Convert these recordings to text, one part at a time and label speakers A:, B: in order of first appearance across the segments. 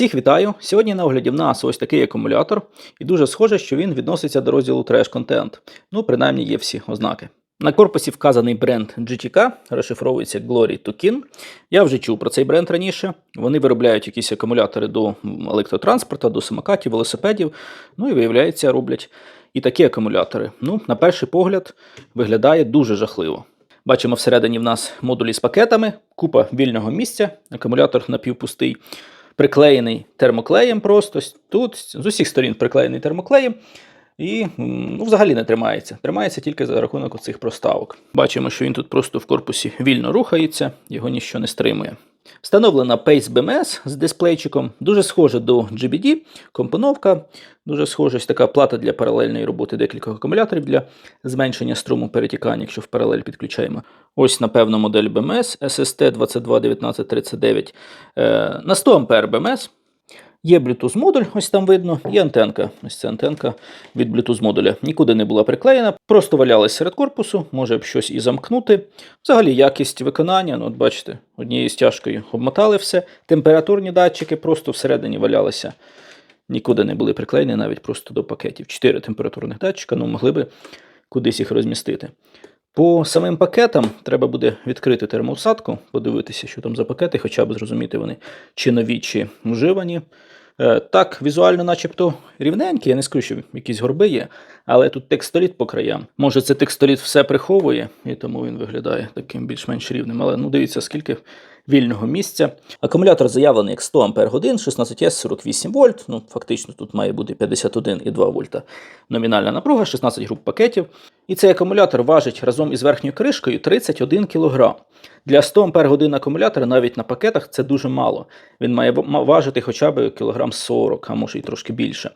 A: Всіх вітаю! Сьогодні на огляді в нас ось такий акумулятор, і дуже схоже, що він відноситься до розділу Content. Ну, принаймні є всі ознаки. На корпусі вказаний бренд GTK, розшифровується Glory to Kin. Я вже чув про цей бренд раніше. Вони виробляють якісь акумулятори до електротранспорту, до самокатів, велосипедів. Ну і виявляється, роблять і такі акумулятори. Ну, на перший погляд, виглядає дуже жахливо. Бачимо всередині в нас модулі з пакетами, купа вільного місця, акумулятор напівпустий, приклеєний термоклеєм просто. Тут з усіх сторін приклеєний термоклеєм. І ну, взагалі не тримається. Тримається тільки за рахунок цих проставок. Бачимо, що він тут просто в корпусі вільно рухається, його ніщо не стримує. Встановлена Pace BMS з дисплейчиком, дуже схожа до GBD, компоновка, дуже схожа ось така плата для паралельної роботи декількох акумуляторів для зменшення струму перетікання, якщо в паралель підключаємо. Ось, напевно, модель BMS SST 221939 е, на 100 А BMS. Є Bluetooth модуль, ось там видно, і антенка. Ось ця антенка від Bluetooth модуля. Нікуди не була приклеєна, просто валялась серед корпусу, може б щось і замкнути. Взагалі, якість виконання, ну от бачите, однією стяжкою обмотали все. Температурні датчики просто всередині валялися. Нікуди не були приклеєні, навіть просто до пакетів. Чотири температурних датчика, ну могли би кудись їх розмістити. По самим пакетам треба буде відкрити термоусадку, подивитися, що там за пакети, хоча б зрозуміти вони чи нові, чи вживані. Е, Так, візуально, начебто, рівненькі, я не скажу, що якісь горби є, але тут текстоліт по краям. Може, це текстоліт все приховує, і тому він виглядає таким більш-менш рівним. Але ну дивіться, скільки вільного місця. Акумулятор заявлений як 100 Ах, 16С 48 вольт. Ну, фактично, тут має бути 51,2 вольта номінальна напруга, 16 груп пакетів. І цей акумулятор важить разом із верхньою кришкою 31 кг. Для 100 Ах акумулятора навіть на пакетах це дуже мало. Він має важити хоча б кілограм 40, а може і трошки більше.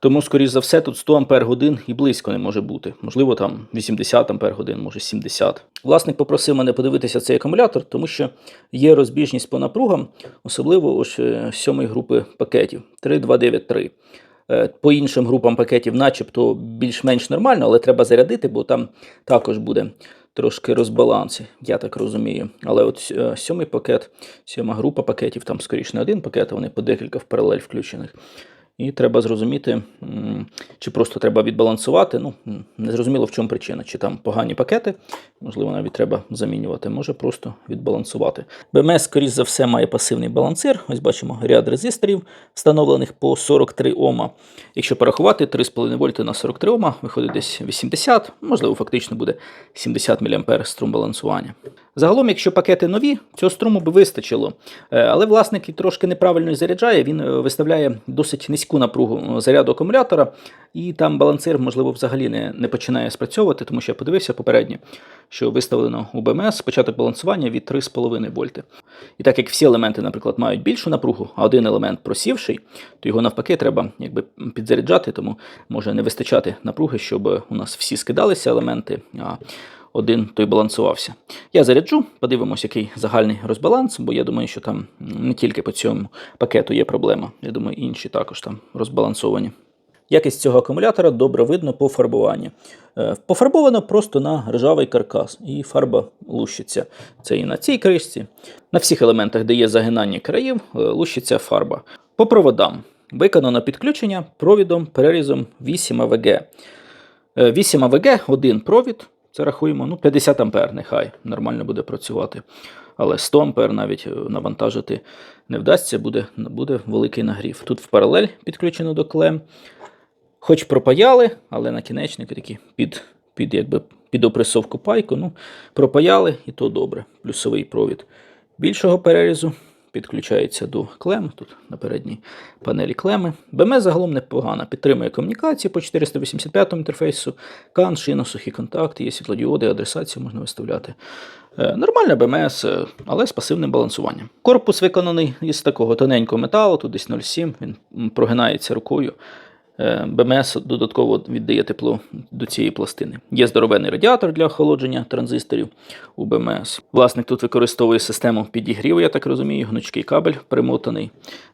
A: Тому, скоріш за все, тут 100 Ампер годин і близько не може бути. Можливо, там 80 Ампер годин, може 70. Власник попросив мене подивитися цей акумулятор, тому що є розбіжність по напругам, особливо ось е, сьомої групи пакетів 3293. Е, По іншим групам пакетів, начебто, більш-менш нормально, але треба зарядити, бо там також буде трошки розбаланс, я так розумію. Але от е, сьомий пакет, сьома група пакетів, там скоріше не один пакет, а вони по декілька в паралель включених. І треба зрозуміти, чи просто треба відбалансувати. Ну, м, не зрозуміло, в чому причина. Чи там погані пакети, можливо, навіть треба замінювати, може просто відбалансувати. БМС, скоріш за все, має пасивний балансир. Ось бачимо ряд резисторів, встановлених по 43 Ома. Якщо порахувати 3,5 вольти на 43 Ома, виходить десь 80, можливо, фактично буде 70 мА струм балансування. Загалом, якщо пакети нові, цього струму би вистачило. Е, Але власник трошки неправильно заряджає, він е, виставляє досить низьку напругу е, заряду акумулятора, і там балансир, можливо, взагалі не, не починає спрацьовувати, тому що я подивився попередньо, що виставлено у БМС початок балансування від 3,5 вольти. І так як всі елементи, наприклад, мають більшу напругу, а один елемент просівший, то його навпаки треба якби підзаряджати, тому може не вистачати напруги, щоб у нас всі скидалися елементи. а один той балансувався. Я заряджу, подивимось, який загальний розбаланс, бо я думаю, що там не тільки по цьому пакету є проблема. Я думаю, інші також там розбалансовані. Якість цього акумулятора добре видно по фарбуванню. Е, Пофарбовано просто на ржавий каркас, і фарба лущиться. Це і на цій кришці. На всіх елементах, де є загинання країв, е, лущиться фарба. По проводам виконано підключення провідом перерізом 8 АВГ. Е, 8 АВГ, один провід. Це рахуємо, ну 50 ампер, нехай нормально буде працювати. Але 100 ампер навіть е, навантажити не вдасться, буде, буде великий нагрів. Тут в паралель підключено до клем. Хоч пропаяли, але накінечники такі під, під, якби, під опресовку пайку. Ну, пропаяли і то добре. Плюсовий провід більшого перерізу підключається до клем. Тут на передній панелі клеми. БМ загалом непогано. Підтримує комунікації по 485 інтерфейсу, кан, шина, сухі контакти, є світлодіоди, адресацію можна виставляти. Е, Нормальна БМС, е, але з пасивним балансуванням. Корпус виконаний із такого тоненького металу, тут десь 0,7, він прогинається рукою. Е, БМС додатково віддає тепло до цієї пластини. Є здоровенний радіатор для охолодження транзисторів у БМС. Власник тут використовує систему підігріву, я так розумію, гнучкий кабель примотаний.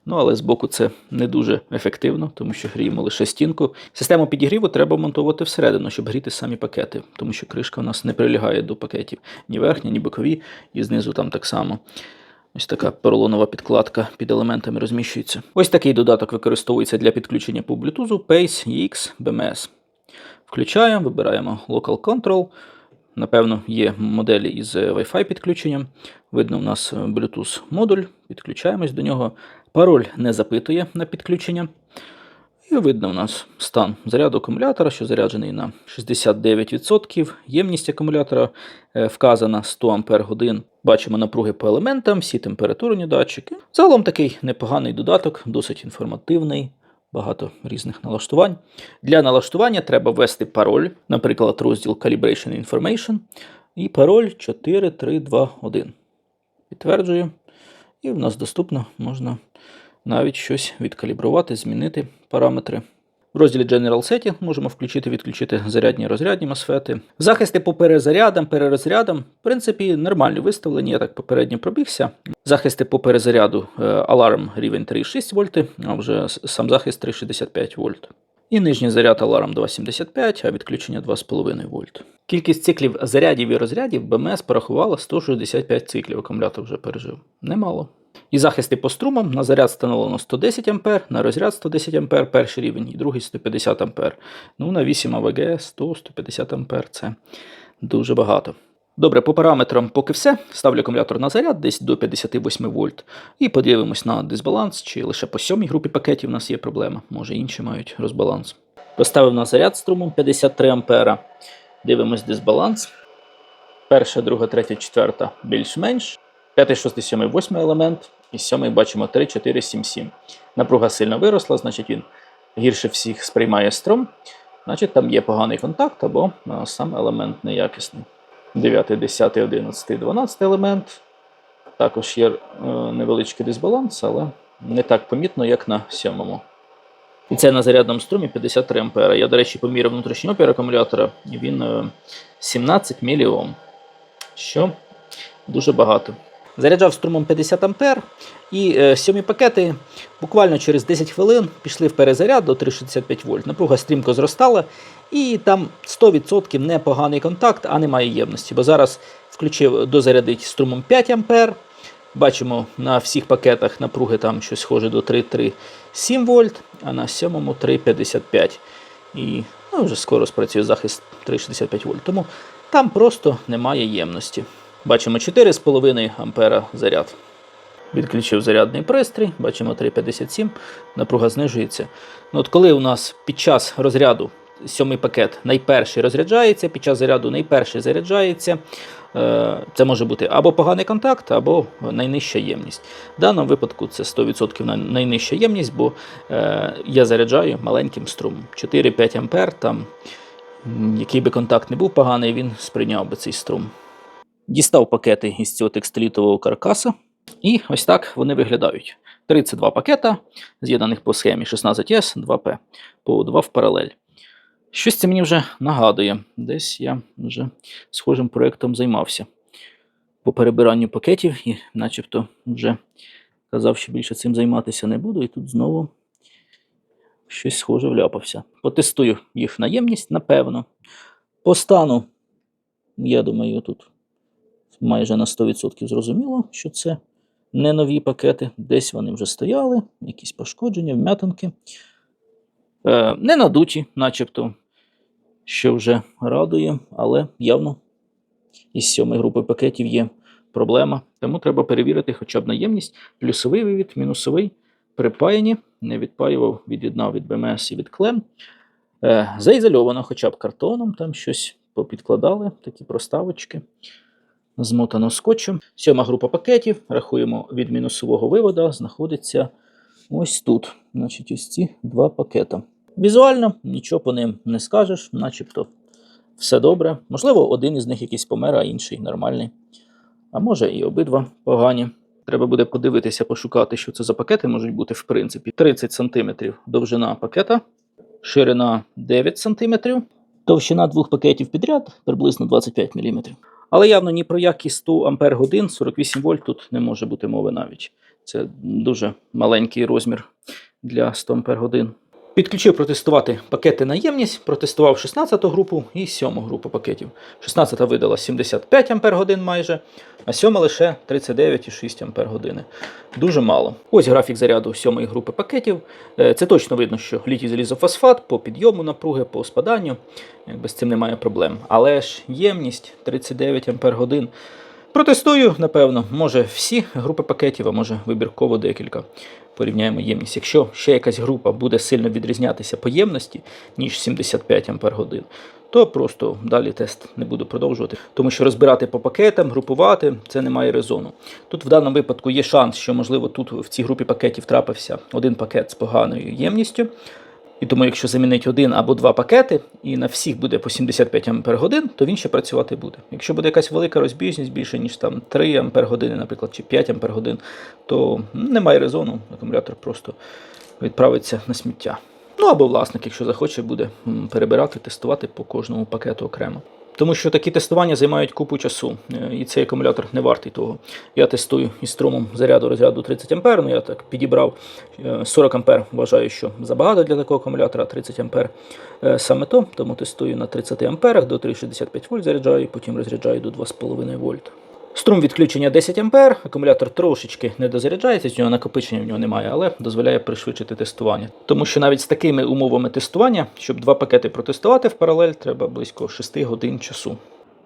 A: Ну але збоку це не дуже ефективно, тому що гріємо лише стінку. Систему підігріву треба монтувати всередину, щоб гріти самі пакети, тому що кришка у нас не прилягає до пакетів ні верхня, ні бокові, і знизу там так само. Ось така поролонова підкладка під елементами розміщується. Ось такий додаток використовується для підключення по Bluetooth Pace EX BMS. Включаємо, вибираємо Local Control. Напевно, є моделі із е, Wi-Fi підключенням. Видно, у нас е, Bluetooth модуль. Підключаємось до нього. Пароль не запитує на підключення. І видно у нас стан заряду акумулятора, що заряджений на 69%. Ємність акумулятора е, вказана 100 Ампер. Бачимо напруги по елементам, всі температурні датчики. Загалом такий непоганий додаток, досить інформативний, багато різних налаштувань. Для налаштування треба ввести пароль, наприклад, розділ Calibration Information, і пароль 4321. Підтверджую. І в нас доступно можна навіть щось відкалібрувати, змінити параметри. В розділі General Setting можемо включити відключити зарядні розрядні MOSFET. Захисти по перезарядам, перерозрядам, в принципі, нормальні виставлені, я так попередньо пробігся. Захисти по перезаряду е, аларм рівень 3,6 вольти, а вже сам захист 3,65 вольт. І нижній заряд аларм 2,75, а відключення 2,5 вольт. Кількість циклів зарядів і розрядів БМС порахувала 165 циклів, акумулятор вже пережив. Немало. І захисти по струмам на заряд встановлено 110 А, на розряд 110 А перший рівень, і другий 150 А. Ну, на 8 АВГ 100-150 А це дуже багато. Добре, по параметрам поки все. Ставлю акумулятор на заряд десь до 58 вольт. І подивимось на дисбаланс, чи лише по сьомій групі пакетів у нас є проблема, може інші мають розбаланс. Поставив на заряд струмом 53 А. Дивимось дисбаланс. Перша, друга, третя, четверта більш-менш. П'ятий, шостий, сьомий, восьмий елемент. І сьомий бачимо 3, 4, 7, 7. Напруга сильно виросла, значить він гірше всіх сприймає струм. Значить там є поганий контакт або а, сам елемент неякісний. 9, 10, 11, 12 елемент. Також є е, невеличкий дисбаланс, але не так помітно, як на сьомому. І це на зарядному струмі 53 А. Я, до речі, поміряв внутрішній опір акумулятора, він е, 17 міліом, що дуже багато. Заряджав струмом 50 А, і е, сьомі пакети буквально через 10 хвилин пішли в перезаряд до 365 вольт. Напруга стрімко зростала, і там 100% непоганий контакт, а немає ємності. Бо зараз включив дозарядить струмом 5 А. Бачимо на всіх пакетах напруги там щось схоже до 3,37 вольт, а на сьомому 3,55. І ну, вже скоро спрацює захист 3,65 вольт. Тому там просто немає ємності. Бачимо 4,5 ампера заряд. Відключив зарядний пристрій, бачимо 3,57, напруга знижується. Ну, от коли у нас під час розряду сьомий пакет найперший розряджається, під час заряду найперший заряджається, е, це може бути або поганий контакт, або найнижча ємність. В даному випадку це 100% най- найнижча ємність, бо е, я заряджаю маленьким струмом. 4-5 ампер, там, який би контакт не був поганий, він сприйняв би цей струм. Дістав пакети із цього текстилітового каркаса. І ось так вони виглядають. 32 пакета, з'єднаних по схемі 16С, 2П, по 2 в паралель. Щось це мені вже нагадує. Десь я вже схожим проєктом займався по перебиранню пакетів і начебто вже казав, що більше цим займатися не буду, і тут знову щось схоже вляпався. Потестую їх наємність, напевно. По стану, я думаю, тут майже на 100% зрозуміло, що це не нові пакети. Десь вони вже стояли, якісь пошкодження, вм'ятинки. Е, не надуті, начебто, що вже радує, але явно із сьомої групи пакетів є проблема. Тому треба перевірити хоча б наємність. Плюсовий вивід, мінусовий, припаяні, не відпаював, від'єднав від БМС і від клем. Е, заізольовано хоча б картоном, там щось попідкладали, такі проставочки змотано скотчем. Сьома група пакетів, рахуємо від мінусового виводу, знаходиться ось тут. Значить, ось ці два пакета. Візуально нічого по ним не скажеш, начебто все добре. Можливо, один із них якийсь помер, а інший нормальний. А може і обидва погані. Треба буде подивитися, пошукати, що це за пакети можуть бути в принципі. 30 см довжина пакета, ширина 9 см, товщина двох пакетів підряд приблизно 25 мм. Але явно ні про які 100 ампер годин 48 вольт тут не може бути мови навіть. Це дуже маленький розмір для 100 ампер годин. Підключив протестувати пакети на ємність, протестував 16 групу і 7 групу пакетів. 16 видала 75 Ах майже, а 7 лише 39,6 Ах. Дуже мало. Ось графік заряду 7 групи пакетів. Е, Це точно видно, що літій залізофосфат по підйому напруги, по спаданню. Якби з цим немає проблем. Але ж ємність 39 Ах. Протестую, напевно, може всі групи пакетів, а може вибірково декілька. Порівняємо ємність. Якщо ще якась група буде сильно відрізнятися по ємності, ніж 75 Ах, то просто далі тест не буду продовжувати. Тому що розбирати по пакетам, групувати це не має резону. Тут в даному випадку є шанс, що, можливо, тут в цій групі пакетів трапився один пакет з поганою ємністю. І тому, якщо замінить один або два пакети, і на всіх буде по 75 Ах, то він ще працювати буде. Якщо буде якась велика розбіжність, більше ніж там 3 Ах, наприклад, чи 5 Ах, то немає резону, акумулятор просто відправиться на сміття. Ну або власник, якщо захоче, буде перебирати, тестувати по кожному пакету окремо. Тому що такі тестування займають купу часу, е, і цей акумулятор не вартий того. Я тестую із струмом заряду розряду 30 А, ну я так підібрав е, 40 А, вважаю, що забагато для такого акумулятора, 30 А е, саме то, тому тестую на 30 А до 3,65 вольт заряджаю, потім розряджаю до 2,5 вольт. Струм відключення 10 А, акумулятор трошечки не дозаряджається, з нього накопичення в нього немає, але дозволяє пришвидшити тестування. Тому що навіть з такими умовами тестування, щоб два пакети протестувати в паралель, треба близько 6 годин часу.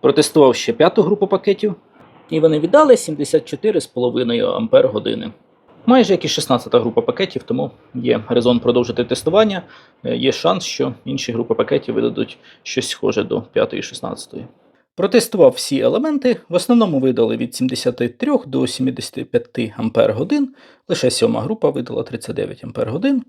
A: Протестував ще п'яту групу пакетів, і вони віддали 74,5 Ампер години. Майже як і 16 група пакетів, тому є резон продовжити тестування. Е, Є шанс, що інші групи пакетів видадуть щось схоже до 5 і 16. Протестував всі елементи, в основному видали від 73 до 75 Ампер годин. Лише сьома група видала 39 Ампер годин.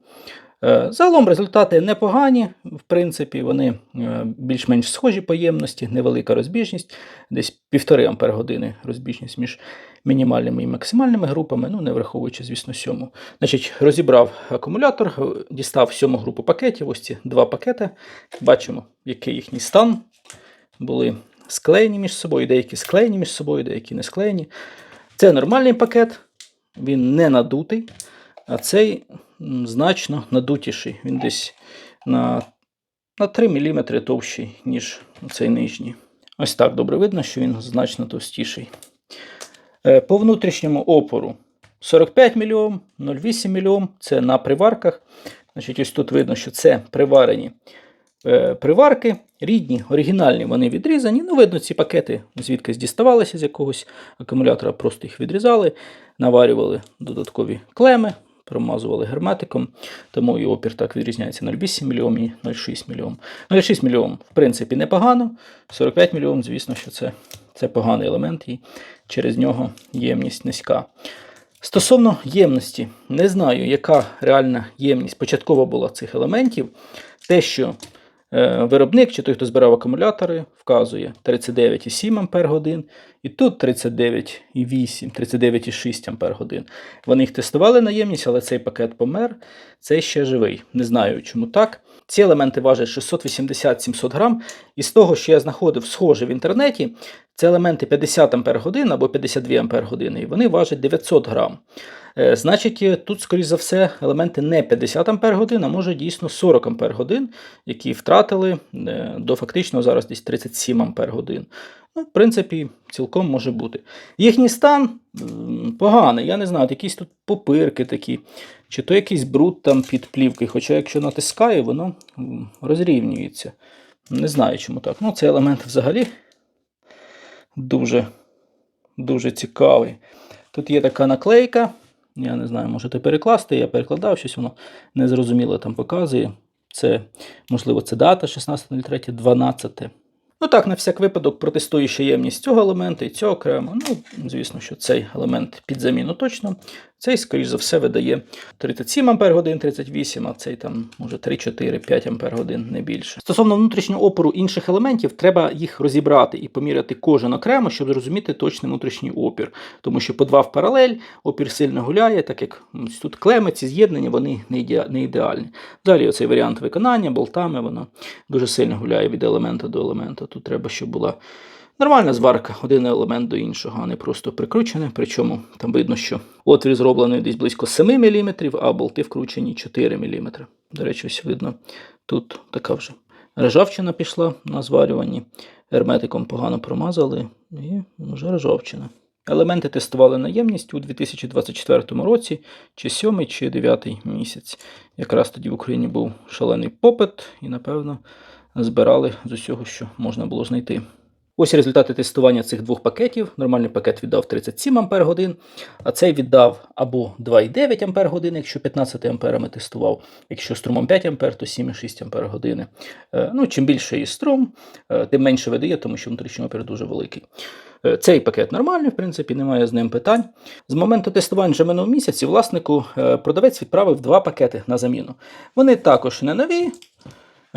A: Е, Загалом результати непогані, в принципі, вони е, більш-менш схожі по ємності, невелика розбіжність, десь 1,5 Ампер години розбіжність між мінімальними і максимальними групами, ну не враховуючи, звісно, сьому. Значить, розібрав акумулятор, е, дістав сьому групу пакетів, ось ці два пакети. Бачимо, який їхній стан. Були склеєні між собою, деякі склеєні між собою, деякі не склеєні. Це нормальний пакет, він не надутий, а цей значно надутіший. Він десь на, на 3 мм товщий, ніж цей нижній. Ось так добре видно, що він значно товстіший. Е, По внутрішньому опору 45 мільйом, 0,8 мільйом це на приварках. Значить, ось тут видно, що це приварені е, приварки, рідні, оригінальні, вони відрізані. Ну, видно, ці пакети звідкись діставалися з якогось акумулятора, просто їх відрізали, наварювали додаткові клеми, промазували герметиком, тому і опір так відрізняється 0,8 мільйом і 0,6 мільйом. 0,6 мільйом, в принципі, непогано. 45 мільйом, звісно, що це, це поганий елемент, і через нього ємність низька. Стосовно ємності, не знаю, яка реальна ємність початкова була цих елементів. Те, що виробник чи той, хто збирав акумулятори, вказує 39,7 Ампер годин, і тут 39,8, 39,6 Ампер годин. Вони їх тестували наємність, але цей пакет помер, цей ще живий. Не знаю, чому так. Ці елементи важать 680-700 грам. І з того, що я знаходив схоже в інтернеті, це елементи 50 Ампер годин або 52 Ампер години, і вони важать 900 грам. Е, Значить, е, тут, скоріш за все, елементи не 50 Ампер годин, а може дійсно 40 Ампер годин, які втратили е, до фактично зараз десь 37 Ампер годин. Ну, в принципі, цілком може бути. Їхній стан поганий, я не знаю, якісь тут попирки такі, чи то якийсь бруд там під плівкою. Хоча, якщо натискаю, воно розрівнюється. Не знаю, чому так. Ну, цей елемент взагалі дуже, дуже цікавий. Тут є така наклейка. Я не знаю, можете перекласти. Я перекладав щось, воно незрозуміло там показує. Це, можливо, це дата 16.03.12. Ну так, на всяк випадок протестую ще ємність цього елемента і цього окремо. Ну, звісно, що цей елемент під заміну точно. Цей, скоріш за все, видає 37 Ампер годин, 38, а цей там може 3, 4, 5 Ампер годин, не більше. Стосовно внутрішнього опору інших елементів, треба їх розібрати і поміряти кожен окремо, щоб зрозуміти точний внутрішній опір. Тому що по два в паралель опір сильно гуляє, так як тут клеми, ці з'єднання, вони не ідеальні. Далі оцей варіант виконання болтами, воно дуже сильно гуляє від елемента до елемента. Тут треба, щоб була Нормальна зварка, один елемент до іншого, а не просто прикручене. Причому там видно, що отвір зроблений десь близько 7 мм, а болти вкручені 4 мм. До речі, ось видно, тут така вже ржавчина пішла на зварюванні. Герметиком погано промазали і вже ржавчина. Елементи тестували на ємність у 2024 році, чи 7, чи 9 місяць. Якраз тоді в Україні був шалений попит, і, напевно, збирали з усього, що можна було знайти. Ось результати тестування цих двох пакетів. Нормальний пакет віддав 37 Ампер годин, а цей віддав або 2,9 Ампер годин, якщо 15 амперами тестував. Якщо струмом 5 Ампер, то 7,6 Ампер години. Е, Ну, чим більше є струм, е, тим менше видає, тому що внутрішній опір дуже великий. Е, Цей пакет нормальний, в принципі, немає з ним питань. З моменту тестування вже минулого місяці власнику продавець відправив два пакети на заміну. Вони також не нові,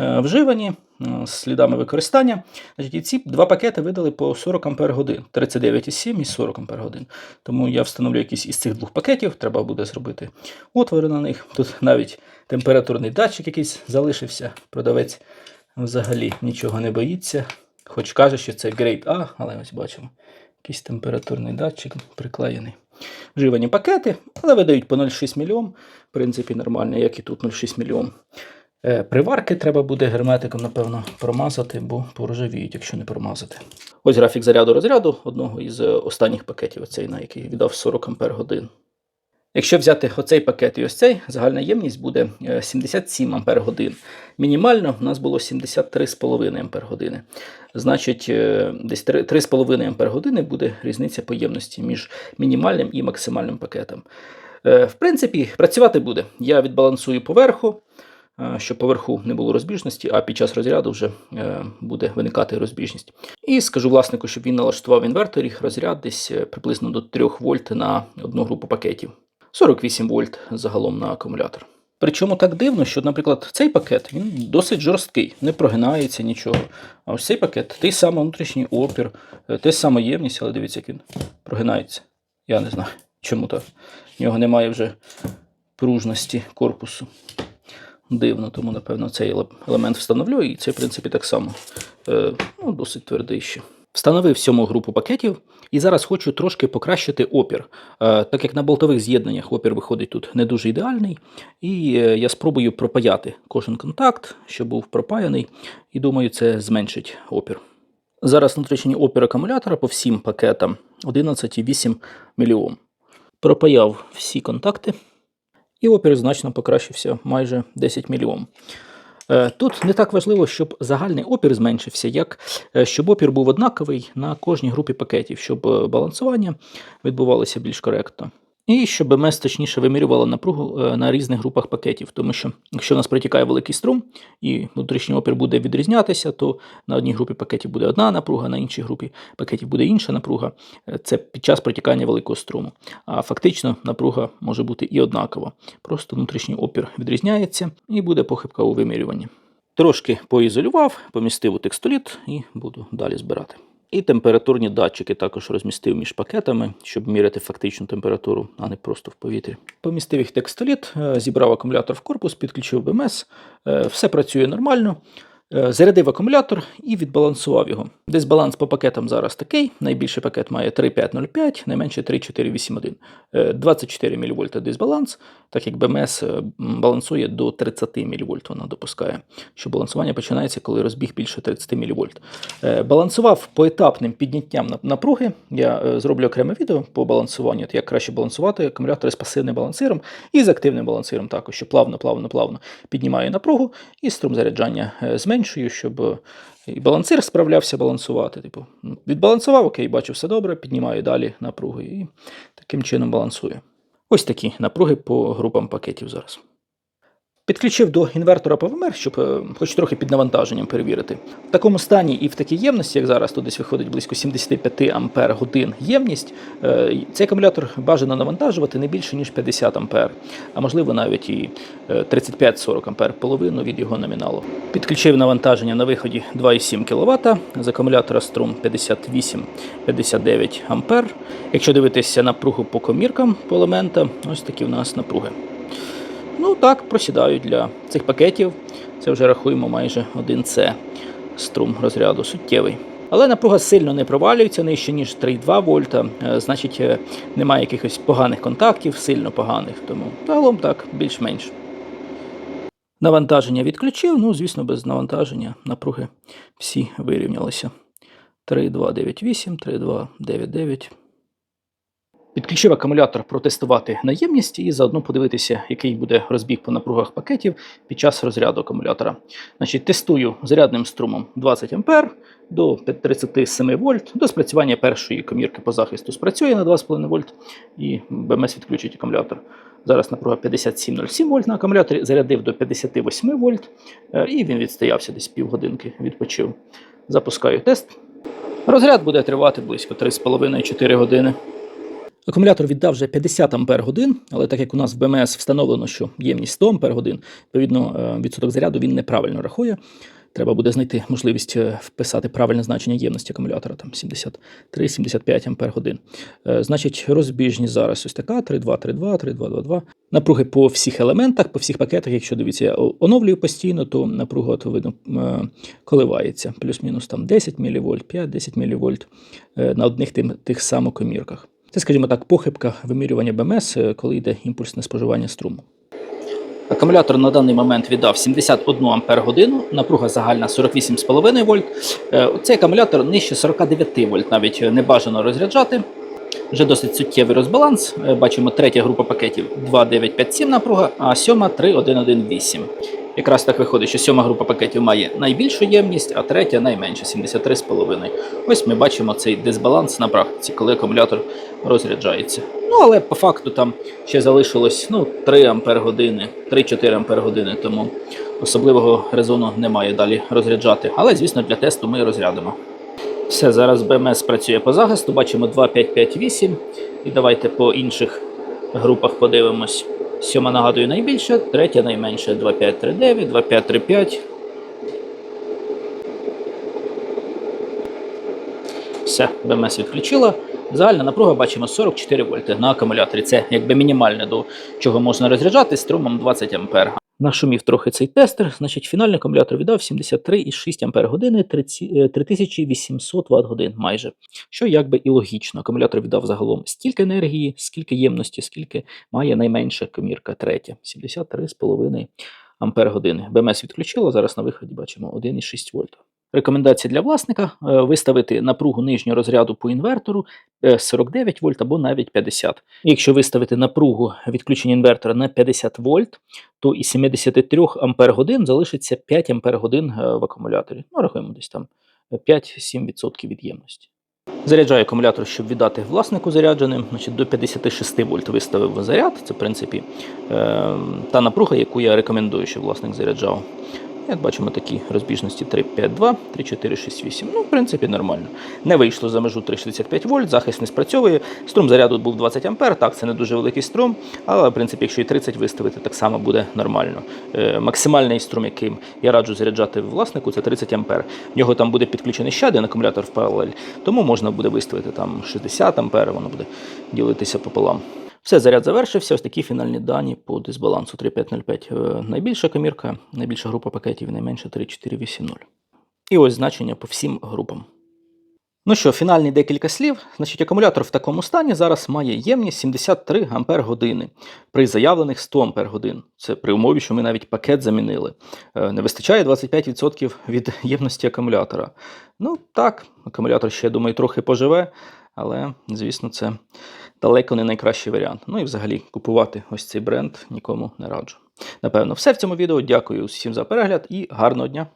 A: вживані е, з слідами використання. І ці два пакети видали по 40 Ампер годин, 39,7 і 40 Ампер годин. Тому я встановлю якийсь із цих двох пакетів, треба буде зробити отвори на них. Тут навіть температурний датчик якийсь залишився. Продавець взагалі нічого не боїться. Хоч каже, що це Grade A, але ось бачимо, якийсь температурний датчик приклеєний. Вживані пакети, але видають по 0,6 мільйон. В принципі, нормально, як і тут 0,6 мільйон. Е, Приварки треба буде герметиком, напевно, промазати, бо порожевіють, якщо не промазати. Ось графік заряду розряду одного із е, останніх пакетів, оцей, на який віддав 40 Ампер годин. Якщо взяти оцей пакет і ось цей, загальна ємність буде е, 77 Ампер годин. Мінімально в нас було 73,5 Ампер години. Значить, е, десь 3,5 Ампер години буде різниця по ємності між мінімальним і максимальним пакетом. Е, В принципі, працювати буде. Я відбалансую поверху, е, щоб поверху не було розбіжності, а під час розряду вже е, буде виникати розбіжність. І скажу власнику, щоб він налаштував в інверторі розряд десь е, приблизно до 3 вольт на одну групу пакетів. 48 вольт загалом на акумулятор. Причому так дивно, що, наприклад, цей пакет він досить жорсткий, не прогинається нічого. А ось цей пакет той самий внутрішній опір, е, те саме ємність, але дивіться, як він прогинається. Я не знаю, чому так. В нього немає вже пружності корпусу. Дивно, тому, напевно, цей елемент встановлю, і цей, в принципі, так само е, ну, досить твердий ще. Встановив сьому групу пакетів і зараз хочу трошки покращити опір. Е, так як на болтових з'єднаннях опір виходить тут не дуже ідеальний, і е, я спробую пропаяти кожен контакт, щоб був пропаяний, і думаю, це зменшить опір. Зараз внутрішній опір акумулятора по всім пакетам 11,8 мільйом. Пропаяв всі контакти, і опір значно покращився майже 10 мільйом. Е, Тут не так важливо, щоб загальний опір зменшився, як е, щоб опір був однаковий на кожній групі пакетів, щоб е, балансування відбувалося більш коректно. І щоб МС точніше вимірювало напругу е, на різних групах пакетів. Тому що якщо у нас протікає великий струм і внутрішній опір буде відрізнятися, то на одній групі пакетів буде одна напруга, на іншій групі пакетів буде інша напруга. Е, Це під час протікання великого струму. А фактично напруга може бути і однакова. Просто внутрішній опір відрізняється і буде похибка у вимірюванні. Трошки поізолював, помістив у текстоліт і буду далі збирати. І температурні датчики також розмістив між пакетами, щоб міряти фактичну температуру, а не просто в повітрі. Помістив їх текстоліт, е, зібрав акумулятор в корпус, підключив БМС, е, все працює нормально. Е, Зарядив акумулятор і відбалансував його. Дисбаланс по пакетам зараз такий. Найбільший пакет має 3,505, найменше 3,481. Е, 24 мВ дисбаланс, так як БМС е, балансує до 30 мВ, вона допускає, що балансування починається, коли розбіг більше 30 мВ. Е, Балансував поетапним підняттям напруги. Я зроблю окреме відео по балансуванню, як краще балансувати акумулятори з пасивним балансиром і з активним балансиром також, що плавно, плавно, плавно піднімаю напругу і струм заряджання е, зменшую, щоб е, і балансир справлявся балансувати. Типу, ну, відбалансував, окей, бачу все добре, піднімаю далі напруги і таким чином балансую. Ось такі напруги по групам пакетів зараз. Підключив до інвертора ПВМР, щоб е, хоч трохи під навантаженням перевірити. В такому стані і в такій ємності, як зараз, тут десь виходить близько 75 ампер годин ємність, е, цей акумулятор бажано навантажувати не більше, ніж 50 ампер, а можливо навіть і е, 35-40 ампер, половину від його номіналу. Підключив навантаження на виході 2,7 кВт, з акумулятора струм 58-59 ампер. Якщо дивитися напругу по коміркам по елементам, ось такі в нас напруги. Ну так, просідають для цих пакетів. Це вже рахуємо майже 1С струм розряду суттєвий. Але напруга сильно не провалюється нижче, ніж 3,2 вольта. Е, Значить, е, немає якихось поганих контактів, сильно поганих. Тому загалом так, більш-менш. Навантаження відключив, ну, звісно, без навантаження напруги всі вирівнялися. 3298, 3299. Підключив акумулятор протестувати наємність і заодно подивитися, який буде розбіг по напругах пакетів під час розряду акумулятора. Значить, тестую зарядним струмом 20 А до 37 вольт. До спрацювання першої комірки по захисту спрацює на 2,5 вольт і БМС відключить акумулятор. Зараз напруга 57,07 вольт на акумуляторі, зарядив до 58 вольт, е, і він відстоявся десь півгодинки, відпочив. Запускаю тест. Розряд буде тривати близько 3,5-4 години. Акумулятор віддав вже 50 ампер годин, але так як у нас в БМС встановлено, що ємність 100 ампер годин, відповідно, е, відсоток заряду він неправильно рахує. Треба буде знайти можливість е, вписати правильне значення ємності акумулятора, там 73-75 ампер годин. Значить, розбіжність зараз ось така: 3,2, 3,2, 3,2, 2,2. Напруги по всіх елементах, по всіх пакетах, якщо дивіться, я оновлюю постійно, то напруга от, видно е, коливається. Плюс-мінус там 10 мВ, 5-10 мВ на одних тим, тих самокомірках. Це, скажімо так, похибка вимірювання БМС, е, коли йде імпульсне споживання струму. Акумулятор на даний момент віддав 71 ампер годину, напруга загальна 48,5 вольт. Е, Цей акумулятор нижче 49 вольт, навіть е, не бажано розряджати. Вже досить суттєвий розбаланс. Бачимо третя група пакетів 2957 напруга, а сьома 3118. Якраз так виходить, що сьома група пакетів має найбільшу ємність, а третя найменша 73,5. Ось ми бачимо цей дисбаланс на практиці, коли акумулятор розряджається. Ну але по факту там ще залишилось ну, 3 ампер години, 3-4 ампер години, тому особливого резону немає далі розряджати. Але, звісно, для тесту ми розрядимо. Все, зараз БМС працює по захисту, бачимо 2558. І давайте по інших групах подивимось. Сьома, нагадую, найбільша, третя найменша 2539, 2535. Все, БМС відключила. Загальна напруга бачимо 44 вольти на акумуляторі. Це якби мінімальне, до чого можна розряджати струмом 20 ампер. Нашумів трохи цей тестер. Значить, фінальний акумулятор віддав 73,6 ампер години, 3800 Вт годин майже. Що якби і логічно. Акумулятор віддав загалом стільки енергії, скільки ємності, скільки має найменша комірка третя. 73,5 ампер години. БМС відключило, зараз на виході бачимо 1,6 вольта. Рекомендація для власника е, виставити напругу нижнього розряду по інвертору е, 49 вольт або навіть 50. Якщо виставити напругу відключення інвертора на 50 вольт, то із 73 ампер годин залишиться 5 ампер годин е, в акумуляторі. Ну, рахуємо десь там е, 5-7% від ємності. Заряджаю акумулятор, щоб віддати власнику зарядженим. Значить, до 56 вольт виставив заряд. Це, в принципі, е, та напруга, яку я рекомендую, щоб власник заряджав. Як бачимо, такі розбіжності 3,5,2, 3,4,6,8. Ну, в принципі, нормально. Не вийшло за межу 3,65 вольт, захист не спрацьовує. Струм заряду був 20 ампер. Так, це не дуже великий струм, але в принципі, якщо і 30 виставити, так само буде нормально. Е, максимальний струм, яким я раджу заряджати власнику, це 30 ампер. В нього там буде підключений ще один акумулятор в паралель, тому можна буде виставити там 60 ампер, воно буде ділитися пополам. Все, заряд завершився. Ось такі фінальні дані по дисбалансу 3505. Е, Найбільша комірка, найбільша група пакетів, найменша 3480. І ось значення по всім групам. Ну що, фінальні декілька слів. Значить, акумулятор в такому стані зараз має ємність 73 ампер години при заявлених 100 ампер годин. Це при умові, що ми навіть пакет замінили. Е, Не вистачає 25% від ємності акумулятора. Ну так, акумулятор ще, думаю, трохи поживе, але, звісно, це далеко не найкращий варіант. Ну і взагалі купувати ось цей бренд нікому не раджу. Напевно, все в цьому відео. Дякую всім за перегляд і гарного дня!